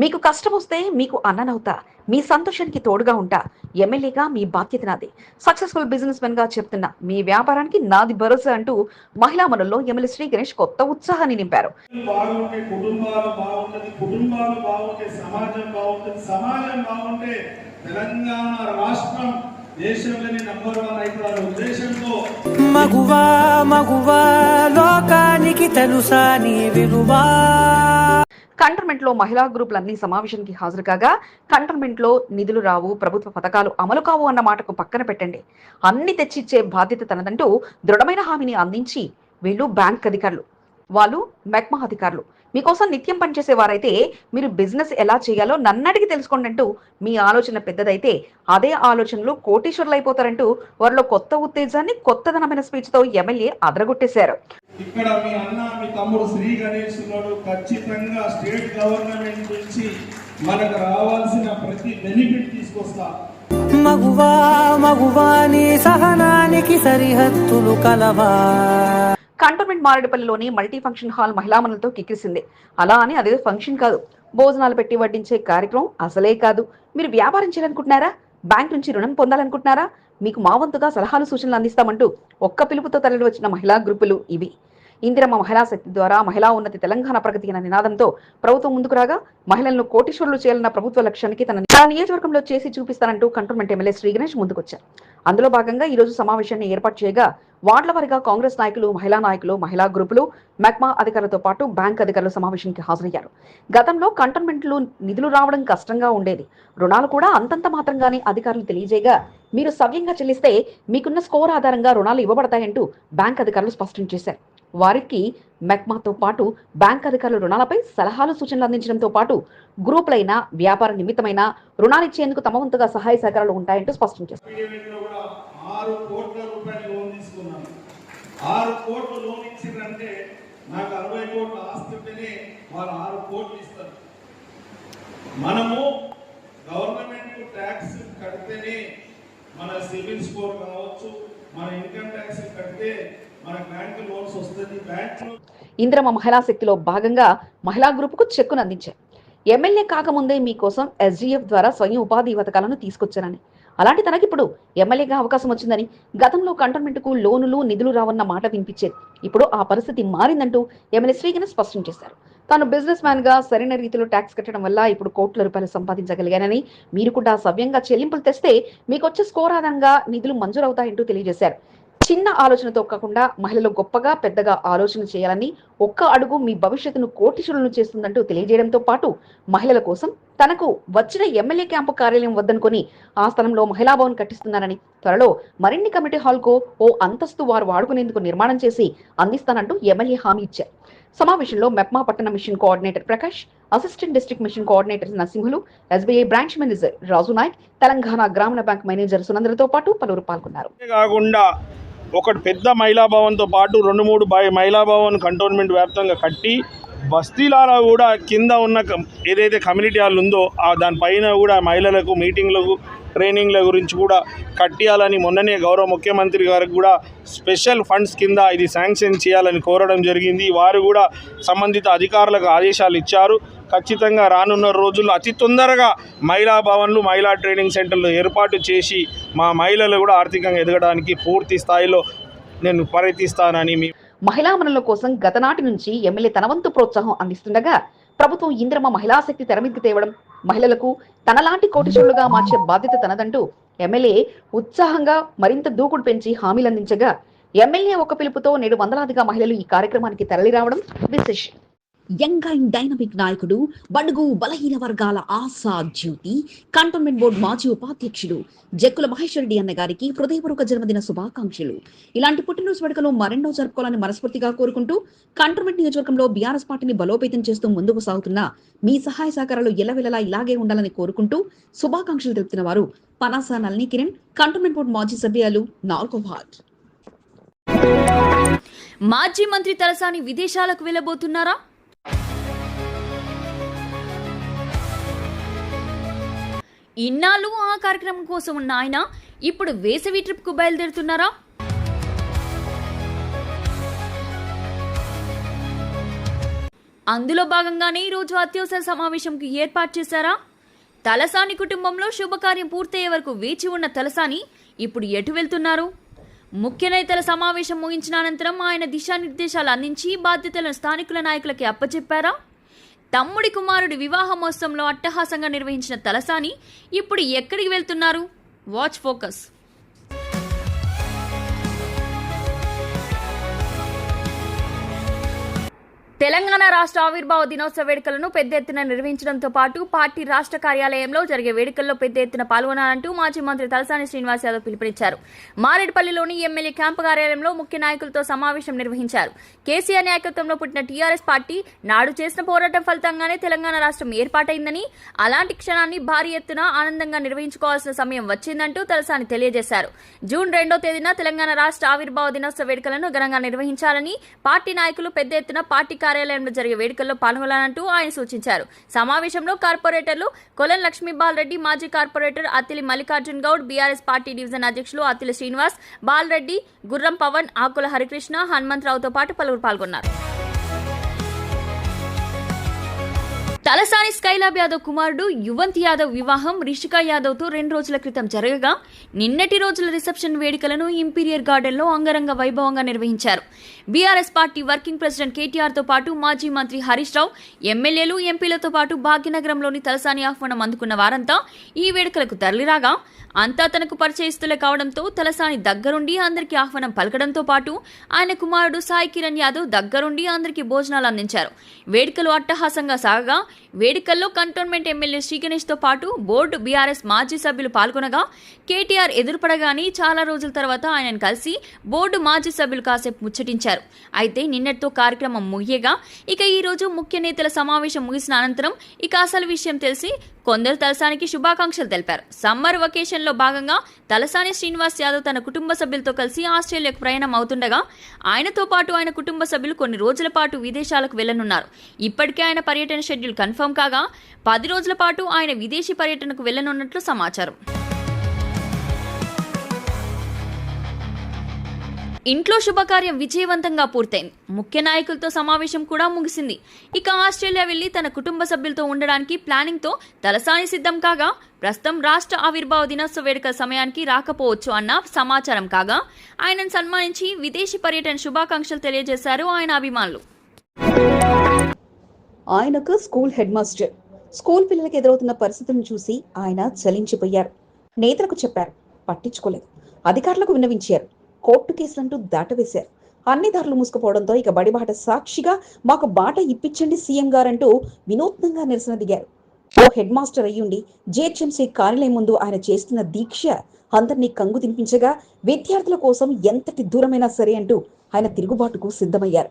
మీకు కష్టం వస్తే మీకు అన్ననవుతా. మీ సంతోషానికి తోడుగా ఉంటా. ఎమ్మెల్యేగా మీ బాధ్యత నాది. సక్సెస్ఫుల్ బిజినెస్ మెన్గా చెప్తున్న మీ వ్యాపారానికి నాది భరోసా అంటూ మహిళా మనల్లో ఎమ్మెల్యే శ్రీ గణేష్ కొత్త ఉత్సాహాన్ని నింపారు. మగువా మగువా లోకానికి తెలుసా నీ విలువా? కంటర్మెంట్లో మహిళా గ్రూపులన్నీ సమావేశానికి హాజరు కాగా కంటర్మెంట్లో నిధులు రావు ప్రభుత్వ పథకాలు అమలు కావు అన్న మాటకు పక్కన పెట్టండి. అన్ని తెచ్చిచ్చే బాధ్యత తనదంటూ దృఢమైన హామీని అందించి వీళ్ళు బ్యాంక్ అధికారులు. వాళ్ళు మెక్మా అధికారులు మీకోసం నిత్యం పనిచేసే వారైతే మీరు బిజినెస్ ఎలా చేయాలో నన్నడిగి తెలుసుకోండి అంటూ మీ ఆలోచన పెద్దదైతే అదే ఆలోచనలు కోటీశ్వరులు అయిపోతారంటూ వారిలో కొత్త ఉత్తేజాన్ని కొత్తదనమైన స్పీచ్తో ఎమ్మెల్యే అదరగొట్టేశారు. ఇక్కడ మీ అన్న మీ తమ్ముడు శ్రీ గణేష్ ఉన్నాడు. ఖచ్చితంగా స్టేట్ గవర్నమెంట్ నుంచి మనకు రావాల్సిన ప్రతి బెనిఫిట్ తీసుకొస్తా. మగువా మగువా నీ సహనానికి సరిహద్దులు కలవా? కంటోన్మెంట్ మారేడుపల్లిలోని మల్టీ ఫంక్షన్ హాల్ మహిళామణులతో కిక్కిరిసింది. అలా అని అదే ఫంక్షన్ కాదు. భోజనాలు పెట్టి వడ్డించే కార్యక్రమం అసలే కాదు. మీరు వ్యాపారం చేయాలనుకుంటున్నారా? బ్యాంక్ నుంచి రుణం పొందాలనుకుంటున్నారా? మీకు మా వంతుగా సలహాలు సూచనలు అందిస్తామంటూ ఒక్క పిలుపుతో తరలి వచ్చిన మహిళా గ్రూపులు ఇవి. ఇందిరమ్మ మహిళా శక్తి ద్వారా మహిళా ఉన్నతి తెలంగాణ ప్రగతి అనే నినాదంతో ప్రభుత్వం ముందుకు రాగా మహిళలను కోటీశ్వరులు చేయాలన్న ప్రభుత్వ లక్ష్యానికి తన తన నియోజకవర్గంలో చేసి చూపిస్తానంటూ కంటోన్మెంట్ ఎమ్మెల్యే శ్రీ గణేష్ ముందుకొచ్చారు. అందులో భాగంగా ఈ రోజు సమావేశాన్ని ఏర్పాటు చేయగా వార్డుల వారిగా కాంగ్రెస్ నాయకులు మహిళా నాయకులు మహిళా గ్రూపులు మెక్మా అధికారులతో పాటు బ్యాంక్ అధికారులు సమావేశానికి హాజరయ్యారు. గతంలో కంటోన్మెంట్లు నిధులు రావడం కష్టంగా ఉండేది. రుణాలు కూడా అంతంత మాత్రంగానే అధికారులు తెలియజేయగా మీరు సవ్యంగా చెల్లిస్తే మీకున్న స్కోర్ ఆధారంగా రుణాలు ఇవ్వబడతాయంటూ బ్యాంక్ అధికారులు స్పష్టం చేశారు. వారికి మెక్మాతో పాటు బ్యాంక్ అధికారులు రుణాలపై సలహాలు సూచనలు అందించడంతో పాటు గ్రూపులైన వ్యాపార నిమిత్తమైన రుణాలు ఇచ్చేందుకు తమ వంతుగా సహాయ సహకారాలు ఉంటాయంటూ స్పష్టం చేశారు. నాకు అరవై కోట్ల ఆస్తి ఉంటేనే ఆరు కోట్లు ఇస్తారు. మనము గవర్నమెంట్ ట్యాక్స్ కడితేనే మన సివిల్ స్కోర్ కావచ్చు మన ఇన్కమ్ ట్యాక్స్ కడితే ఇంద్రమ మహిళా శక్తిలో భాగంగా మహిళా గ్రూపుకు చెక్కును అందించారు ఎమ్మెల్యే కాకముందే మీకోసం ఎస్జీఎఫ్ ద్వారా స్వయం ఉపాధి పథకాలను తీసుకొచ్చానని. అలాంటి తనకి ఇప్పుడు ఎమ్మెల్యేగా అవకాశం వచ్చిందని గతంలో కంటోన్మెంట్కు లోనులు నిధులు రావన్న మాట వినిపించేది. ఇప్పుడు ఆ పరిస్థితి మారిందంటూ ఎమ్మెల్యే శ్రీగణ స్పష్టం చేశారు. తాను బిజినెస్ మ్యాన్గా సరైన రీతిలో ట్యాక్స్ కట్టడం వల్ల ఇప్పుడు కోట్ల రూపాయలు సంపాదించగలిగానని మీరు కూడా సవ్యంగా చెల్లింపులు తెస్తే మీకు వచ్చే స్కోర్ ఆధారంగా నిధులు మంజూరవుతాయంటూ తెలియజేశారు. చిన్న ఆలోచనతో కాకుండా మహిళలు గొప్పగా పెద్దగా ఆలోచన చేయాలని ఒక్క అడుగు మీ భవిష్యత్తును కోటిశులను చేస్తుందంటూ తెలియజేయడంతో పాటు మహిళల కోసం తనకు వచ్చిన ఎమ్మెల్యే క్యాంపు కార్యాలయం వద్దనుకొని ఆ స్థలంలో మహిళా భవన్ కట్టిస్తున్నారని త్వరలో మరిన్ని కమిటీ హాల్కు ఓ అంతస్తు వారు వాడుకునేందుకు నిర్మాణం చేసి అందిస్తానంటూ ఎమ్మెల్యే హామీ ఇచ్చారు. సమావేశంలో మెప్మా పట్టణ mission coordinator Prakash assistant district mission coordinator Narasimhulu SBI branch manager Raju Naik Telangana గ్రామీణ బ్యాంక్ మేనేజర్ సునందరతో పాటు పలువురు పాల్గొన్నారు. కాకుండా ఒకటి పెద్ద మహిళాభవన్తో పాటు రెండు మూడు బై- మహిళా కంటోన్మెంట్ వ్యాప్తంగా కట్టి బస్తీలారా కూడా కింద ఉన్న కం- ఏదైతే కమ్యూనిటీ హాల్ ఉందో దానిపైన కూడా మహిళలకు మీటింగ్లకు ట్రైనింగ్ల గురించి కూడా కట్టియాలని మొన్ననే గౌరవ ముఖ్యమంత్రి గారికి కూడా స్పెషల్ ఫండ్స్ కింద ఇది శాంక్షన్ చేయాలని కోరడం జరిగింది. వారు కూడా సంబంధిత అధికారులకు ఆదేశాలు ఇచ్చారు. ఖచ్చితంగా రానున్న రోజుల్లో అతి తొందరగా మహిళా భవన్లు మహిళా ట్రైనింగ్ సెంటర్లు ఏర్పాటు చేసి మా మహిళలు కూడా ఆర్థికంగా ఎదగడానికి పూర్తి స్థాయిలో నేను ప్రయత్నిస్తానని మీ మహిళా మనుల కోసం గతనాటి నుంచి ఎమ్మెల్యే తనవంతు ప్రోత్సాహం అందిస్తుండగా ప్రభుత్వం ఇంద్రమ మహిళా శక్తి తెరమిదికి తేవడం మహిళలకు తనలాంటి కోటిశులుగా మార్చే బాధ్యత తనదంటూ ఎమ్మెల్యే ఉత్సాహంగా మరింత దూకుడు పెంచి హామీలు అందించగా ఎమ్మెల్యే ఒక పిలుపుతో నేడు వందలాదిగా మహిళలు ఈ కార్యక్రమానికి తరలిరావడం విశేషం. యంగ్ అండ్ డైనమిక్ నాయకుడు బడుగు బలహీన వర్గాల ఆశా జ్యోతి కంటోన్మెంట్ బోర్డు మాజీ ఉపాధ్యక్షుడు జక్కుల మహేశ్వరరెడ్డి అన్న గారికి హృదయపూర్వక జన్మదిన శుభాకాంక్షలు. ఇలాంటి పుట్టినరోజు వేడుకలు మరెన్నో జరుపుకోవాలని మనస్ఫూర్తిగా కోరుకుంటూ కంటోన్మెంట్ నియోజకవర్గంలో బీఆర్ఎస్ పార్టీని బలోపేతం చేస్తూ ముందుకు సాగుతున్న మీ సహాయ సహకారాలు ఎలవెలలా ఇలాగే ఉండాలని కోరుకుంటూ శుభాకాంక్షలు తెలుపుతున్న వారు పనాస నల్ని కిరణ్ కంటోన్మెంట్ బోర్డు మాజీ సభ్యులు నాలుగో వార్డ్. మాజీ మంత్రి తలసాని విదేశాలకు వెళ్ళబోతున్నారా? ఇన్నాళ్ళు ఆ కార్యక్రమం కోసం ఉన్న ఆయన ఇప్పుడు వేసవి ట్రిప్కు బయలుదేరుతున్నారా? అందులో భాగంగానే ఈరోజు అత్యవసర సమావేశంకు ఏర్పాటు చేశారా? తలసాని కుటుంబంలో శుభకార్యం పూర్తయ్యే వరకు వేచి ఉన్న తలసాని ఇప్పుడు ఎటు వెళ్తున్నారు? ముఖ్య నేతల సమావేశం ముగించిన అనంతరం ఆయన దిశానిర్దేశాలు అందించి బాధ్యతలను స్థానికుల నాయకులకి అప్పచెప్పారా? తమ్ముడి కుమారుడి వివాహమోత్సవంలో అట్టహాసంగా నిర్వహించిన తలసాని ఇప్పుడు ఎక్కడికి వెళ్తున్నారు? Watch focus. తెలంగాణ రాష్ట్ర ఆవిర్భావ దినోత్సవ వేడుకలను పెద్ద ఎత్తున నిర్వహించడంతో పాటు పార్టీ రాష్ట్ర కార్యాలయంలో జరిగే వేడుకల్లో పెద్ద ఎత్తున పాల్గొనాలంటూ మాజీ మంత్రి తలసాని శ్రీనివాస్ యాదవ్ పిలుపునిచ్చారు. మారేడుపల్లిలోని ఎమ్మెల్యే క్యాంపు కార్యాలయంలో ముఖ్య నాయకులతో సమావేశం నిర్వహించారు. కేసీఆర్ నాయకత్వంలో పుట్టిన టీఆర్ఎస్ పార్టీ నాడు చేసిన పోరాటం ఫలితంగానే తెలంగాణ రాష్ట్రం ఏర్పాటైందని అలాంటి క్షణాన్ని భారీ ఎత్తున ఆనందంగా నిర్వహించుకోవాల్సిన సమయం వచ్చిందంటూ తలసాని తెలియజేశారు. జూన్ రెండో తేదీన తెలంగాణ రాష్ట్ర ఆవిర్భావ దినోత్సవ వేడుకలను ఘనంగా నిర్వహించాలని పార్టీ నాయకులు పెద్ద ఎత్తున పార్టీ కార్యాలయంలో జరిగే వేడుకల్లో పాల్గొనాలంటూ ఆయన సూచించారు. సమావేశంలో కార్పొరేటర్లు కొలన్ లక్ష్మీబాల్ రెడ్డి మాజీ corporator Attili Mallikarjun Goud BRS party division అధ్యక్షులు అత్తిలి శ్రీనివాస్ బాలరెడ్డి గుర్రం పవన్ ఆకుల హరికృష్ణ హనుమంతరావుతో పాటు పలువురు పాల్గొన్నారు. తలసాని స్కైలాబ్ యాదవ్ కుమారుడు యువంత్ యాదవ్ వివాహం రిషికా యాదవ్తో రెండు రోజుల క్రితం జరగగా నిన్నటి రోజుల రిసెప్షన్ వేడుకలను ఇంపీరియర్ గార్డెన్లో అంగరంగ వైభవంగా నిర్వహించారు. బీఆర్ఎస్ పార్టీ వర్కింగ్ ప్రెసిడెంట్ కేటీఆర్తో పాటు మాజీ మంత్రి హరీష్ రావు ఎమ్మెల్యేలు ఎంపీలతో పాటు భాగ్యనగరంలోని తలసాని ఆహ్వానం అందుకున్న వారంతా ఈ వేడుకలకు తరలిరాగా అంతా తనకు పరిచయస్తులే కావడంతో తలసాని దగ్గరుండి అందరికీ ఆహ్వానం పలకడంతో పాటు ఆయన కుమారుడు సాయి కిరణ్ యాదవ్ దగ్గరుండి అందరికీ భోజనాలు అందించారు. వేడుకలు అట్టహాసంగా సాగగా వేడుకల్లో కంటోన్మెంట్ ఎమ్మెల్యే శ్రీగణేష్తో పాటు బోర్డు బీఆర్ఎస్ మాజీ సభ్యులు పాల్గొనగా కేటీఆర్ ఎదురుపడగానే చాలా రోజుల తర్వాత ఆయనను కలిసి బోర్డు మాజీ సభ్యులు కాసేపు ముచ్చటించారు. అయితే నిన్నటితో కార్యక్రమం ముగియగా ఇక ఈ రోజు ముఖ్య నేతల సమావేశం ముగిసిన అనంతరం ఇక అసలు విషయం తెలిసి కొందరు తలసానికి శుభాకాంక్షలు తెలిపారు. సమ్మర్ వెకేషన్లో భాగంగా తలసాని శ్రీనివాస్ యాదవ్ తన కుటుంబ సభ్యులతో కలిసి ఆస్ట్రేలియాకు ప్రయాణం అవుతుండగా ఆయనతో పాటు ఆయన కుటుంబ సభ్యులు కొన్ని రోజుల పాటు విదేశాలకు వెళ్ళనున్నారు ఇప్పటికే ఆయన పర్యటన షెడ్యూల్ కన్ఫర్మ్ కాగా పది రోజుల పాటు ఆయన విదేశీ పర్యటనకు వెళ్ళనున్నట్లు సమాచారం. ఇంట్లో శుభకార్యం విజయవంతంగా పూర్తయింది. ముఖ్య నాయకులతో సమావేశం కూడా ముగిసింది. ఇక ఆస్ట్రేలియా వెళ్ళి తన కుటుంబ సభ్యులతో ఉండడానికి ప్లానింగ్తో తలసాని సిద్ధం కాగా ప్రస్తుతం రాష్ట్ర ఆవిర్భావ దినోత్సవ వేడుక సమయానికి రాకపోవచ్చు అన్న సమాచారం కాగా ఆయనను సన్మానించి విదేశీ పర్యటన శుభాకాంక్షలు తెలియజేశారు ఆయన అభిమానులు. ఆయనకు స్కూల్ హెడ్ మాస్టర్. స్కూల్ పిల్లలకు ఎదురవుతున్న పరిస్థితులను చూసి ఆయన చలించిపోయారు. నేతలకు చెప్పారు పట్టించుకోలేదు. అధికారులకు విన్నవించారు. కోర్టు కేసులంటూ దాటవేశారు. అన్ని దారులు మూసుకుపోవడంతో ఇక బడిబాట సాక్షిగా మాకు బాట ఇప్పించండి సీఎం గారంటూ వినూత్నంగా నిరసన దిగారు. ఓ హెడ్ మాస్టర్ అయ్యుండి జేహెచ్ఎంసీ కార్యాలయం ముందు ఆయన చేస్తున్న దీక్ష అందరినీ కంగు తినిపించగా విద్యార్థుల కోసం ఎంతటి దూరమైనా సరే అంటూ ఆయన తిరుగుబాటుకు సిద్ధమయ్యారు.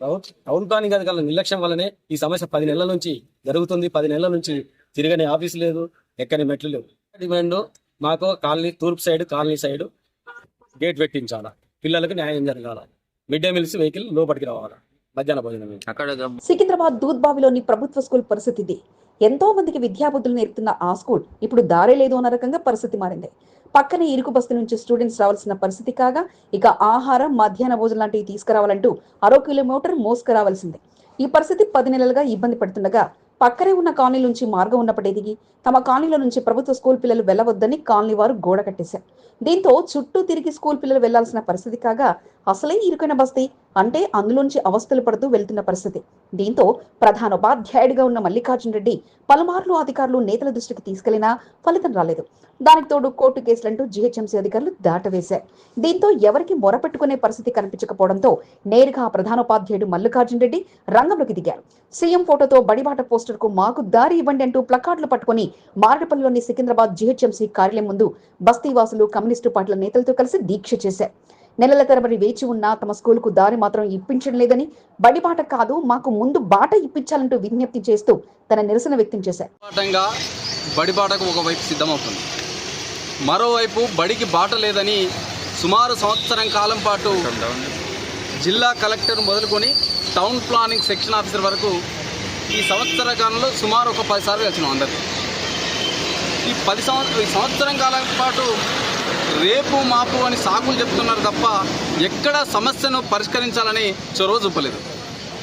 ప్రభుత్వ ప్రభుత్వానికి గల నిర్లక్ష్యం వల్లనే ఈ సమస్య పది నెలల నుంచి జరుగుతుంది. పది నెలల నుంచి తిరగని ఆఫీస్ లేదు ఎక్కని మెట్లు లేవు. డిమాండ్ మాకు కాలనీ తూర్పు సైడ్ కాలనీ సైడ్ గేట్ పెట్టించాలా? పిల్లలకు న్యాయం జరగాల? మిడ్ డే మీల్స్ వెహికల్ లోపలికి రావాలా? మధ్యాహ్న భోజనం అక్కడ సికింద్రాబాద్ దూద్బావిలోని ప్రభుత్వ స్కూల్ పరిస్థితి ఇది. ఎంతో మందికి విద్యాబుద్ధులు నేర్పుతున్న ఆ స్కూల్ ఇప్పుడు దారే లేదు అన్న రకంగా పరిస్థితి మారింది. పక్కనే ఇరుకు బస్తీ నుంచి స్టూడెంట్స్ రావాల్సిన పరిస్థితి కాగా ఇక ఆహారం మధ్యాహ్న భోజనం లాంటివి తీసుకురావాలంటూ అరో కిలోమీటర్ మోసుకురావాల్సిందే. ఈ పరిస్థితి పది నెలలుగా ఇబ్బంది పడుతుండగా పక్కనే ఉన్న కాలనీ నుంచి మార్గం ఉన్నప్పటికీ తమ కాలనీల నుంచి ప్రభుత్వ స్కూల్ పిల్లలు వెళ్ళవద్దని కాలనీ వారు గోడ కట్టేశారు. దీంతో చుట్టూ తిరిగి స్కూల్ పిల్లలు వెళ్ళాల్సిన పరిస్థితి కాగా అసలే ఇరుకైన బస్తీ అంటే అందులోంచి అవస్థలు పడుతూ వెళ్తున్న పరిస్థితి. దీంతో ప్రధానోపాధ్యాయుడిగా ఉన్న మల్లికార్జున రెడ్డి పలుమార్లు అధికారులు నేతల దృష్టికి తీసుకెళ్ళినా ఫలితం రాలేదు. దానికి తోడు కోర్టు కేసులంటూ జీహెచ్ఎంసీ అధికారులు దాటవేశారు. దీంతో ఎవరికి మొరపెట్టుకునే పరిస్థితి కనిపించకపోవడంతో నేరుగా ప్రధానోపాధ్యాయుడు మల్లికార్జున రెడ్డి రంగంలోకి దిగారు. సీఎం ఫోటోతో బడిబాట పోస్టర్కు మాకు దారి ఇవ్వండి అంటూ ప్లకార్డులు పట్టుకుని మారడపల్లిలోని సికింద్రాబాద్ జీహెచ్ఎంసీ కార్యాలయం ముందు బస్తీవాసులు కమ్యూనిస్టు పార్టీల నేతలతో కలిసి దీక్ష చేశారు. నెలల తరబడి వేచి ఉన్న తమ స్కూలుకు దారి మాత్రం ఇప్పించడం లేదని బడిబాట కాదు మాకు ముందు బాట ఇప్పించాలంటూ విజ్ఞప్తి చేస్తూ తన నిరసన వ్యక్తం చేశారు. బడిబాటకు ఒకవైపు సిద్ధమవుతుంది. మరోవైపు బడికి బాట లేదని సుమారు సంవత్సరం కాలం పాటు జిల్లా కలెక్టర్ మొదలుకొని టౌన్ ప్లానింగ్ సెక్షన్ ఆఫీసర్ వరకు ఈ సంవత్సర కాలంలో సుమారు ఒక పది సార్లు వచ్చినాం అందరికీ ఈ పది సంవత్సరం సంవత్సరం కాలం పాటు రేపు మాపు అని సాకులు చెప్తున్నారు తప్ప ఎక్కడ సమస్యను పరిష్కరించాలని చొరవ చూపలేదు.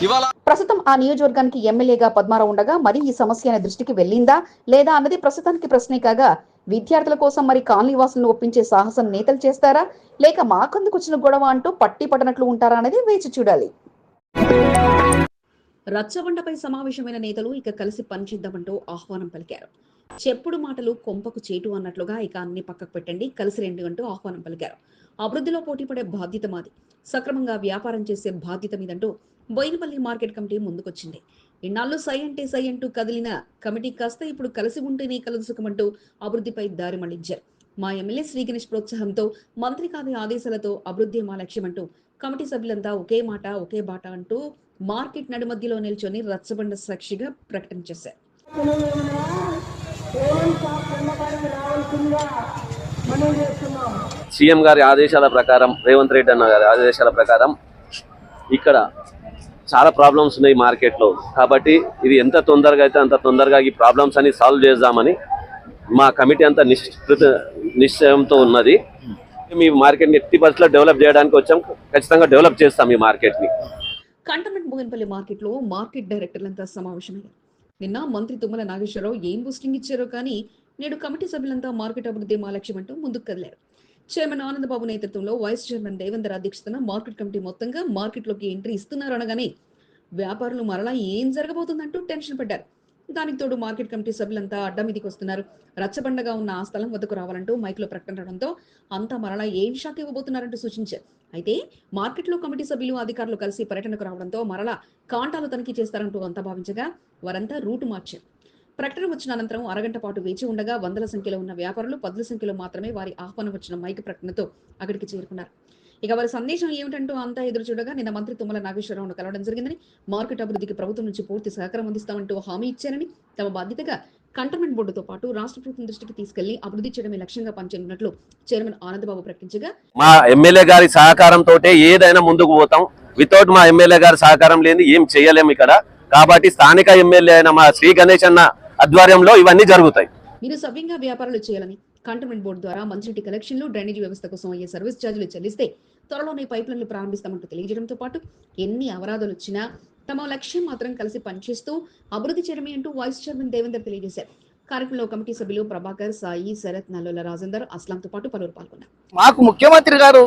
ఇవాళ ప్రస్తుతం ఆ నియోజకవర్గానికి ఎమ్మెల్యేగా పద్మారావు ఉండగా మరి ఈ సమస్య దృష్టికి వెళ్ళిందా? లేదా అన్నది ప్రస్తుతానికి ప్రశ్నే కాగా విద్యార్థుల కోసం మరి కాలనీ వాసులను ఒప్పించే సాహసం నేతలు చేస్తారా? లేక మాకందుకు వచ్చిన గొడవ అంటూ పట్టి పట్టనట్లు ఉంటారా అనేది వేచి చూడాలి. రచ్చబండపై సమావేశమైన నేతలు ఇక కలిసి పనిచేద్దామంటూ ఆహ్వానం పలికారు. చెప్పుడు మాటలు కొంపకు చేటు అన్నట్లుగా ఇక అన్ని పక్కకు పెట్టండి. కలిసి రెండు అంటూ ఆహ్వానం పలికారు. అభివృద్ధిలో పోటీపడే బాధ్యత మాది. సక్రమంగా వ్యాపారం చేసే బాధ్యత మీదంటూ బోయినపల్లి మార్కెట్ కమిటీ ముందుకొచ్చింది. ఇన్నాళ్ళు సై అంటే సై అంటూ కదిలిన కమిటీ కాస్త ఇప్పుడు కలిసి ఉంటేనే కలుసుకమంటూ అభివృద్ధిపై దారి మళ్ళించారు. మా ఎమ్మెల్యే శ్రీ గణేష్ ప్రోత్సాహంతో మంత్రి కాని ఆదేశాలతో అభివృద్ధి మా లక్ష్యమంటూ కమిటీ సభ్యులంతా ఒకే మాట ఒకే బాట అంటూ మార్కెట్ నడుమధ్యలో నిల్చొని రచ్చబండ సాక్షిగా ప్రకటన చేశారు. సీఎం గారి ఆదేశాల ప్రకారం రేవంత్ రెడ్డి అన్న గారి ఆదేశాల ప్రకారం ఇక్కడ చాలా ప్రాబ్లమ్స్ ఉన్నాయి మార్కెట్లో. కాబట్టి ఇది ఎంత తొందరగా అయితే అంత తొందరగా ఈ ప్రాబ్లమ్స్ అన్ని సాల్వ్ చేద్దామని మా కమిటీ అంతా నిశ్చిత నిశ్చయంతో ఉన్నది. మీ మార్కెట్ని ఎట్టి పరిస్థితుల్లో డెవలప్ చేయడానికి వచ్చాం. ఖచ్చితంగా డెవలప్ చేస్తాం ఈ మార్కెట్ని కంటమెంట్ మోగన్పల్లి మార్కెట్లో మార్కెట్ డైరెక్టర్లంతా సమావేశమయ్యారు. నిన్న మంత్రి తుమ్మల నాగేశ్వరరావు ఏం బూస్టింగ్ ఇచ్చారో కానీ నేడు కమిటీ సభ్యులంతా మార్కెట్ అభివృద్ధి మా లక్ష్యం అంటూ ముందుకు కదిలారు. చైర్మన్ ఆనందబాబు నేతృత్వంలో వైస్ చైర్మన్ దేవేందర్ అధ్యక్షతన మార్కెట్ కమిటీ మొత్తంగా మార్కెట్లోకి ఎంట్రీ ఇస్తున్నారు అనగానే వ్యాపారులు మరలా ఏం జరగబోతుందంటూ టెన్షన్ పడ్డారు. దానికి తోడు మార్కెట్ కమిటీ సభ్యులంతా అడ్డం మీదికి వస్తున్నారు. రచ్చబండగా ఉన్న ఆ స్థలం వద్దకు రావాలంటూ మైక్లో ప్రకటన రావడంతో అంతా మరలా ఏం విషాఖ ఇవ్వబోతున్నారంటూ సూచించారు. అయితే మార్కెట్లో కమిటీ సభ్యులు అధికారులు కలిసి పర్యటనకు రావడంతో మరలా కాంటాలు తనిఖీ చేస్తారంటూ అంతా భావించగా వారంతా రూటు మార్చారు. ప్రకటన వచ్చిన అనంతరం అరగంట పాటు వేచి ఉండగా వందల సంఖ్యలో ఉన్న వ్యాపారులు పదుల సంఖ్యలో మాత్రమే వారి ఆహ్వానం వచ్చిన మైక్ ప్రకటనతో అక్కడికి చేరుకున్నారు. ఇక వారి సందేశం ఏమిటంటూ అంతా ఎదురు చూడగా నిన్న మంత్రి తుమ్మల నాగేశ్వరరావును కలవడం జరిగిందని. మార్కెట్ అభివృద్ధికి ప్రభుత్వం నుంచి పూర్తి సహకారం అందిస్తామంటూ హామీ ఇచ్చారని తమ బాధ్యతగా కంటోన్మెంట్ బోర్డుతో పాటు రాష్ట్ర ప్రభుత్వం దృష్టికి తీసుకెళ్ళి అభివృద్ధి చేయడమే లక్ష్యంగా పనిచేయనున్నట్లు చైర్మన్ ఆనందబాబు ప్రకటించగా మా ఎమ్మెల్యే గారి సహకారంతో ఏదైనా ముందుకు పోతాం. వితౌట్ మా ఎమ్మెల్యే గారి సహకారం లేని ఏం చేయలేము ఇక్కడ. కాబట్టి స్థానిక ఎమ్మెల్యే అయిన మా శ్రీ గణేష్ అన్న ఆధ్వర్యంలో ఇవన్నీ జరుగుతాయి. మీరు సవ్యంగా వ్యాపారాలు చేయాలని కంటోన్మెంట్ బోర్డు ద్వారా మంచినీటి కలెక్షన్లు డ్రైనేజీ వ్యవస్థ కోసం అయ్యే సర్వీస్ ఛార్జీలు చెల్లిస్తే త్వరలోనే పైప్ లైన్లు ప్రారంభిస్తామంటూ తెలియజేయడంతో పాటు ఎన్ని అవరాధాలు వచ్చినా తమ లక్ష్యం మాత్రం కలిసి పనిచేస్తూ అభివృద్ధి చేయడమే అంటూ వైస్ చైర్మన్ దేవేందర్ తెలియజేశారు. కార్యక్రమంలో కమిటీ సభ్యులు ప్రభాకర్ సాయి శరత్ నల్లోల రాజేందర్ అస్లాంతో పాటు పలువురు పాల్గొన్నారు. మాకు ముఖ్యమంత్రి గారు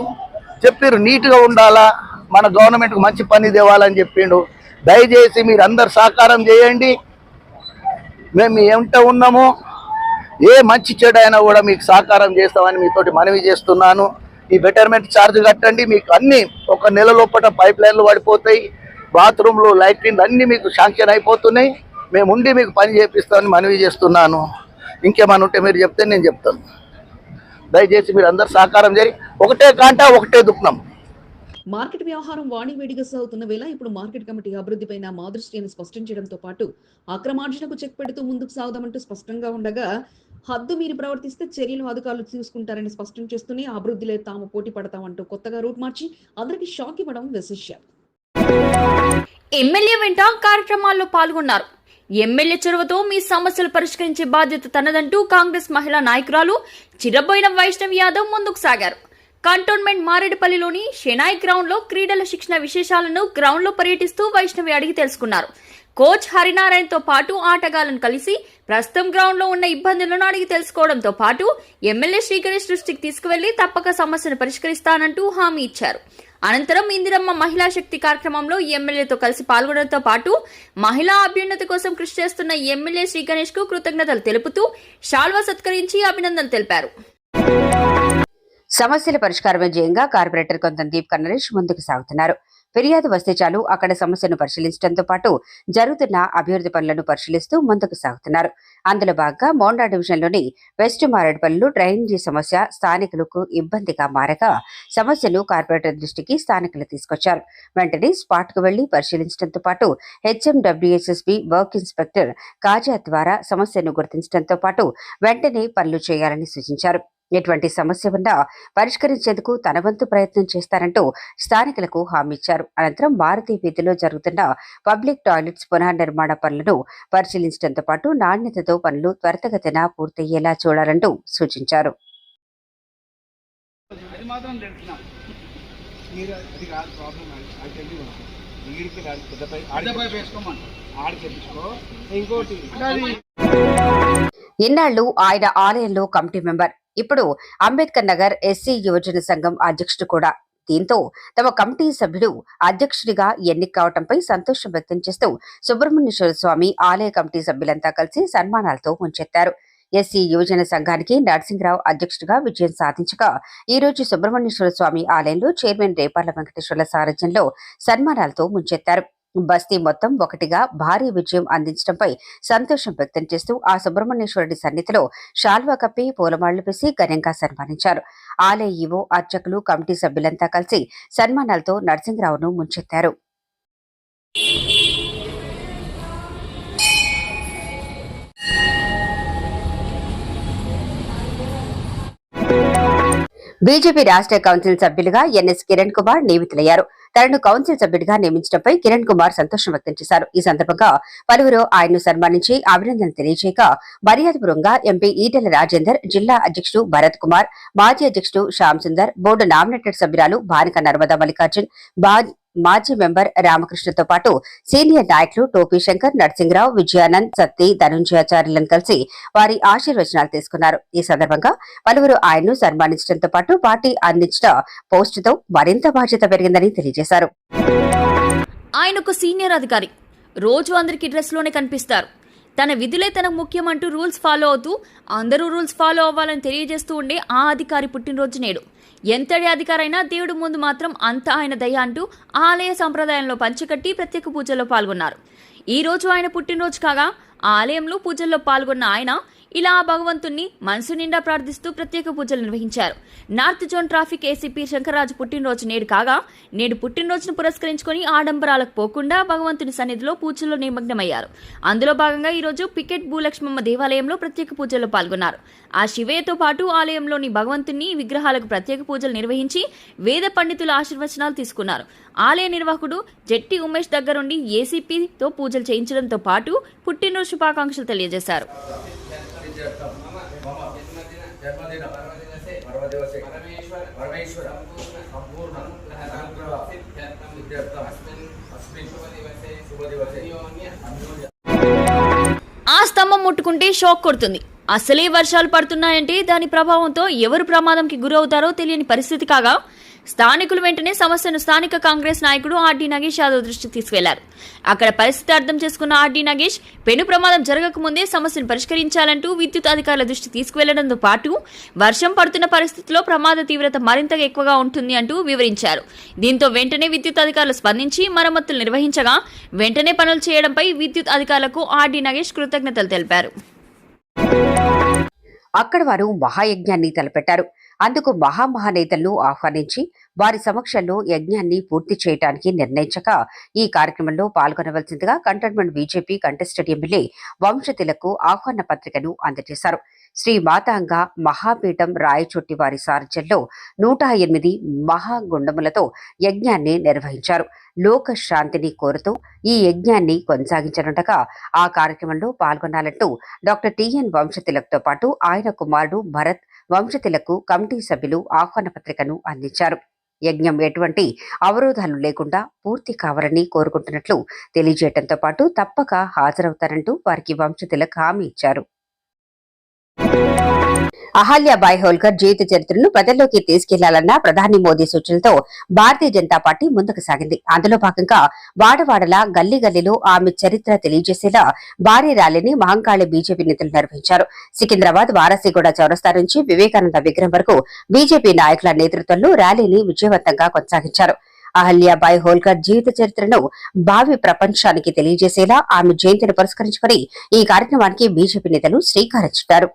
చెప్పారు నీట్గా ఉండాలా మన గవర్నమెంట్కి మంచి పని తేవాలని చెప్పిండు దయచేసి మీరు అందరు సహకారం చేయండి. మేము ఎంత ఎంట ఉన్నాము ఏ మంచి చెడు అయినా కూడా మీకు సహకారం చేస్తామని మీతోటి మనవి చేస్తున్నాను. ఈ బెటర్మెంట్ ఛార్జ్ కట్టండి. మీకు అన్ని ఒక నెల లోపల పైప్ లైన్లు పడిపోతాయి. బాత్రూమ్లు లైటింగ్ అన్నీ మీకు శాంక్షన్ అయిపోతున్నాయి. మేము ఉండి మీకు పని చేపిస్తామని మనవి చేస్తున్నాను. ఇంకేమైనా ఉంటే మీరు చెప్తే నేను చెప్తాను. దయచేసి మీరు అందరు సహకారం చేరి ఒకటే కాంట ఒకటే దుఃఖం మార్కెట్ వ్యవహారం వాణివేడిగా సాగుతున్న వేళ ఇప్పుడు మార్కెట్ కమిటీ అభివృద్ధిపై మా దృష్టిని స్పష్టం చేయడంతో పాటు అక్రమార్జనకు చెక్ పెడుతూ ముందుకు సాగుదామంటూ స్పష్టంగా ఉండగా హద్దు మీరు ప్రవర్తిస్తే చర్యలు అధికారులు తీసుకుంటారని స్పష్టం చేస్తూనే అభివృద్ధిలో తాము పోటీ పడతామంటూ కొత్తగా రూట్ మార్చి అందరికీ షాక్ ఇవ్వడం విశేషం. ఎమ్మెల్యే వెంట కార్యక్రమాల్లో పాల్గొన్నారు. ఎమ్మెల్యే చొరవతో మీ సమస్యలు పరిష్కరించే బాధ్యత తనదంటూ కాంగ్రెస్ మహిళా నాయకురాలు చిరబోయిన వైష్ణవ్ యాదవ్ ముందుకు సాగారు. కంటోన్మెంట్ మారేడుపల్లిలోని షెనాయ్ గ్రౌండ్లో క్రీడల శిక్షణ విశేషాలను గ్రౌండ్లో పర్యటిస్తూ వైష్ణవి అడిగి తెలుసుకున్నారు. కోచ్ హరినారాయణతో పాటు ఆటగాళ్ళను కలిసి ప్రస్తుతం గ్రౌండ్లో ఉన్న ఇబ్బందులను అడిగి తెలుసుకోవడంతో పాటు ఎమ్మెల్యే శ్రీగణేష్ దృష్టికి తీసుకువెళ్ళి తప్పక సమస్యను పరిష్కరిస్తానంటూ హామీ ఇచ్చారు. అనంతరం ఇందిరమ్మ మహిళా శక్తి కార్యక్రమంలో ఎమ్మెల్యేతో కలిసి పాల్గొనడంతో పాటు మహిళా అభ్యున్నతి కోసం కృషి చేస్తున్న ఎమ్మెల్యే శ్రీగణేష్కు కృతజ్ఞతలు తెలుపుతూ శాల్వా సత్కరించి అభినందనలు తెలిపారు. సమస్యల పరిష్కారం విజయంగా కార్పొరేటర్ కొంత దీప్ కన్నరేష్ ముందుకు సాగుతున్నారు. ఫిర్యాదు వస్తే చాలు అక్కడ సమస్యను పరిశీలించడంతో పాటు జరుగుతున్న అభివృద్ధి పనులను పరిశీలిస్తూ ముందుకు సాగుతున్నారు. అందులో భాగంగా మోండా డివిజన్లోని వెస్ట్ మారేడుపల్లిలో డ్రైనేజీ సమస్య స్థానికులకు ఇబ్బందిగా మారగా సమస్యను కార్పొరేటర్ దృష్టికి స్థానికులు తీసుకొచ్చారు. వెంటనే స్పాట్కు వెళ్ళి పరిశీలించడంతో పాటు హెచ్ఎండబ్ల్యూఎస్ఎస్బి వర్క్ ఇన్స్పెక్టర్ కాజా ద్వారా సమస్యను గుర్తించడంతో పాటు వెంటనే పనులు చేయాలని సూచించారు. ఎటువంటి సమస్య ఉన్నా పరిష్కరించేందుకు తన వంతు ప్రయత్నం చేస్తారంటూ స్థానికులకు హామీ ఇచ్చారు. అనంతరం భారతీయ వీధిలో జరుగుతున్న పబ్లిక్ టాయిలెట్స్ పునర్నిర్మాణ పనులను పరిశీలించడంతో పాటు నాణ్యతతో పనులు త్వరితగతిన పూర్తయ్యేలా చూడాలంటూ సూచించారు. అది తెలియదు ఇన్నాళ్ళు ఆయన ఆలయంలో కమిటీ మెంబర్. ఇప్పుడు అంబేద్కర్ నగర్ ఎస్సీ యువజన సంఘం అధ్యక్షుడు కూడా. దీంతో తమ కమిటీ సభ్యుడు అధ్యక్షుడిగా ఎన్నిక కావడంపై సంతోషం వ్యక్తం చేస్తూ సుబ్రహ్మణ్యేశ్వర స్వామి ఆలయ కమిటీ సభ్యులంతా కలిసి సన్మానాలతో ముంచెత్తారు. ఎస్సీ యువజన సంఘానికి నరసింహరావు అధ్యక్షుడిగా విజయం సాధించగా ఈ రోజు సుబ్రహ్మణ్యేశ్వర స్వామి ఆలయంలో చైర్మన్ రేపాల వెంకటేశ్వర్ల సారథ్యంలో సన్మానాలతో ముంచెత్తారు. బస్తీ మొత్తం ఒకటిగా భారీ విజయం అందించడంపై సంతోషం వ్యక్తం చేస్తూ ఆ సుబ్రహ్మణ్యేశ్వరుడి సన్నిధిలో శాల్వా కప్పి పూలమాళ్ళు వేసి ఘనంగా సన్మానించారు. ఆలయ ఈవో అర్చకులు కమిటీ సభ్యులంతా కలిసి సన్మానాలతో నరసింహరావును ముంచెత్తారు. బీజేపీ రాష్ట్ర కౌన్సిల్ సభ్యులుగా ఎన్ఎస్ కిరణ్ కుమార్ నియమితులయ్యారు. తనను కౌన్సిల్ సభ్యుడిగా నియమించడంపై కిరణ్ కుమార్ సంతోషం వ్యక్తం చేశారు. ఈ సందర్భంగా పలువురు ఆయన్ను సన్మానించి అభినందనలు తెలియజేయక మర్యాదపూర్వంగా ఎంపీ ఈటెల రాజేందర్ జిల్లా అధ్యక్షుడు భరత్ కుమార్ మాజీ అధ్యక్షుడు శ్యామ్ సుందర్ బోర్డు నామినేటెడ్ సభ్యురాలు భానిక నర్మదా మల్లికార్జున్ మాజీ మెంబర్ రామకృష్ణతో పాటు సీనియర్ నాయకులు టోపీ శంకర్ నరసింహరావు విజయానంద్ సత్తి ధనుంజయాచార్యులను కలిసి వారి ఆశీర్వచనాలు తీసుకున్నారు. ఈ సందర్భంగా పలువురు ఆయన్ను సన్మానించడంతో పాటు పార్టీ అందించిన పోస్టుతో మరింత బాధ్యత పెరిగిందని తెలియజేశారు. ఆయన ఒక సీనియర్ అధికారి. రోజు అందరికి డ్రెస్లోనే కనిపిస్తారు. తన విధులే తనకు ముఖ్యమంటూ రూల్స్ ఫాలో అవుతూ అందరూ రూల్స్ ఫాలో అవ్వాలని తెలియజేస్తూ ఉండే ఆ అధికారి పుట్టినరోజు నేడు. ఎంతటి అధికారైనా దేవుడు ముందు మాత్రం అంతా ఆయన దయ అంటూ ఆలయ సంప్రదాయంలో పంచకట్టి ప్రత్యేక పూజల్లో పాల్గొన్నారు. ఈ రోజు ఆయన పుట్టినరోజు కాగా ఆ ఆలయంలో పూజల్లో పాల్గొన్న ఆయన ఇలా ఆ భగవంతుణ్ణి మనసు నిండా ప్రార్థిస్తూ ప్రత్యేక పూజలు నిర్వహించారు. North zone traffic ACP Shankarraju పుట్టినరోజు నేడు కాగా నేడు పుట్టినరోజును పురస్కరించుకొని ఆడంబరాలకు పోకుండా భగవంతుని సన్నిధిలో పూజల్లో నిమగ్నమయ్యారు. అందులో భాగంగా ఈరోజు పికెట్ భూలక్ష్మమ్మ దేవాలయంలో ప్రత్యేక పూజల్లో పాల్గొన్నారు. ఆ శివయ్యతో పాటు ఆలయంలోని భగవంతుని విగ్రహాలకు ప్రత్యేక పూజలు నిర్వహించి వేద పండితుల ఆశీర్వచనాలు తీసుకున్నారు. ఆలయ నిర్వాహకుడు జట్టి ఉమేష్ దగ్గరుండి ఏసీపీతో పూజలు చేయించడంతో పాటు పుట్టినరోజు శుభాకాంక్షలు తెలియజేశారు. ఆ స్తంభం ముట్టుకుంటే షాక్ కొడుతుంది. అసలే వర్షాలు పడుతున్నాయంటే దాని ప్రభావంతో ఎవరు ప్రమాదంకి గురవుతారో తెలియని పరిస్థితి కాగా స్థానికులు వెంటనే సమస్యను స్థానిక కాంగ్రెస్ నాయకుడు ఆర్డీ నగేష్ యాదవ్ దృష్టికి తీసుకెళ్ళారు. అక్కడ పరిస్థితి అర్థం చేసుకున్న ఆర్డీ నగేష్ పెను ప్రమాదం జరగకముందే సమస్యను పరిష్కరించాలంటూ విద్యుత్ అధికారుల దృష్టి తీసుకువెళ్ళడంతో పాటు వర్షం పడుతున్న పరిస్థితిలో ప్రమాద తీవ్రత మరింత ఎక్కువగా ఉంటుంది అంటూ వివరించారు. దీంతో వెంటనే విద్యుత్ అధికారులు స్పందించి మరమ్మతులు నిర్వహించగా వెంటనే పనులు చేయడంపై విద్యుత్ అధికారులకు ఆర్డీ నగేష్ కృతజ్ఞతలు తెలిపారు. అక్కడ వారు మహాయజ్ఞాన్ని తలపెట్టారు. అందుకు మహామహానేతలను ఆహ్వానించి వారి సమక్షంలో యజ్ఞాన్ని పూర్తి చేయడానికి నిర్ణయించక ఈ కార్యక్రమంలో పాల్గొనవలసిందిగా cantonment BJP contested MLA Vamshatilak ఆహ్వాన పత్రికను అందజేశారు. శ్రీ మాతాంగ మహాపీఠం రాయచోటి వారి సారథ్యంలో నూట ఎనిమిది మహాగుండములతో యజ్ఞాన్ని నిర్వహించారు. లోక శాంతిని కోరుతూ ఈ యజ్ఞాన్ని కొనసాగించనుండగా ఆ కార్యక్రమంలో పాల్గొనాలంటూ డాక్టర్ టిఎన్ వంశతిలక్తో పాటు ఆయన కుమారుడు భరత్ వంశతిలకు కమిటీ సభ్యులు ఆహ్వాన పత్రికను అందించారు. యజ్ఞం ఎటువంటి అవరోధాలు లేకుండా పూర్తి కావాలని కోరుకుంటున్నట్లు తెలియజేయడంతో పాటు తప్పక హాజరవుతారంటూ వారికి వంశతిలక్ హామీ ఇచ్చారు. అహల్యాబాయ్ హోల్కర్ జీవిత చరిత్రను ప్రజల్లోకి తీసుకెళ్ళాలన్న ప్రధాని మోదీ సూచనలతో భారతీయ జనతా పార్టీ ముందుకు సాగింది. అందులో భాగంగా వాడవాడలా గల్లీ గల్లీలో ఆమె చరిత్ర తెలియజేసేలా భారీ ర్యాలీని మహంకాళి బీజేపీ నేతలు నిర్వహించారు. సికింద్రాబాద్ వారసిగూడ చౌరస్తా నుంచి వివేకానంద విగ్రహం వరకు బీజేపీ నాయకుల నేతృత్వంలో ర్యాలీని విజయవంతంగా కొనసాగించారు. అహల్యాబాయ్ హోల్కర్ జీవిత చరిత్రను భావి ప్రపంచానికి తెలియజేసేలా ఆమె జయంతిని పురస్కరించుకుని ఈ కార్యక్రమానికి బీజేపీ నేతలు శ్రీకారం చుట్టారు.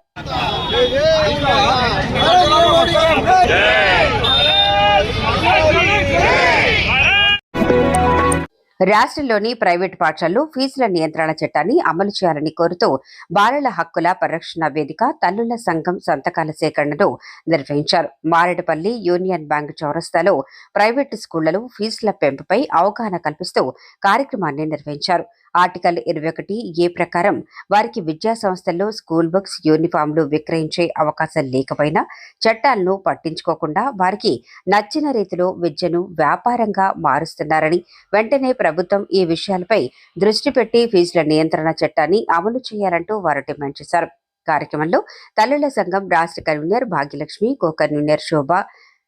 రాష్ట్రంలోని ప్రైవేటు పాఠశాలలు ఫీజుల నియంత్రణ చట్టాన్ని అమలు చేయాలని కోరుతూ బాలల హక్కుల పరిరక్షణ వేదిక తల్లుల సంఘం సంతకాల సేకరణను నిర్వహించారు. మారేడుపల్లి యూనియన్ బ్యాంక్ చౌరస్తాలో ప్రైవేటు స్కూళ్ళలో ఫీజుల పెంపుపై అవగాహన కల్పిస్తూ కార్యక్రమాన్ని నిర్వహించారు. ఆర్టికల్ ఇరవై ఒకటి ఏ ప్రకారం వారికి విద్యా సంస్థల్లో స్కూల్ బుక్స్ యూనిఫామ్లు విక్రయించే అవకాశం లేకపోయినా చట్టాలను పట్టించుకోకుండా వారికి నచ్చిన రీతిలో విద్యను వ్యాపారంగా మారుస్తున్నారని వెంటనే ప్రభుత్వం ఈ విషయాలపై దృష్టి పెట్టి ఫీజుల నియంత్రణ చట్టాన్ని అమలు చేయాలంటూ వారు డిమాండ్ చేశారు. కార్యక్రమంలో తల్లుల సంఘం రాష్ట్ర convener Bhagyalakshmi co convener Shobha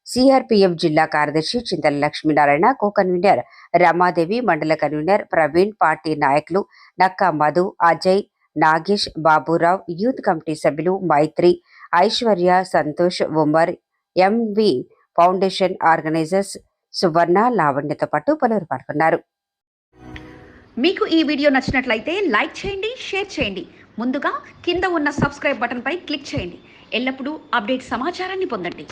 CRPF జిల్లా కార్యదర్శి Chintala Lakshminarayana co convener Ramadevi mandal convener Praveen party నాయకులు నక్కా మధు అజయ్ నాగేష్ బాబురావు యూత్ కమిటీ సభ్యులు Maitri Aishwarya Santosh Umar MV foundation organizers Suvarna లావణ్యతో పాటు పలువురు పాల్గొన్నారు. మీకు ఈ వీడియో నచ్చినట్లయితే లైక్ చేయండి షేర్ చేయండి. ముందుగా కింద ఉన్న సబ్స్క్రైబ్ బటన్పై క్లిక్ చేయండి. ఎల్లప్పుడూ అప్డేట్ సమాచారాన్ని పొందండి.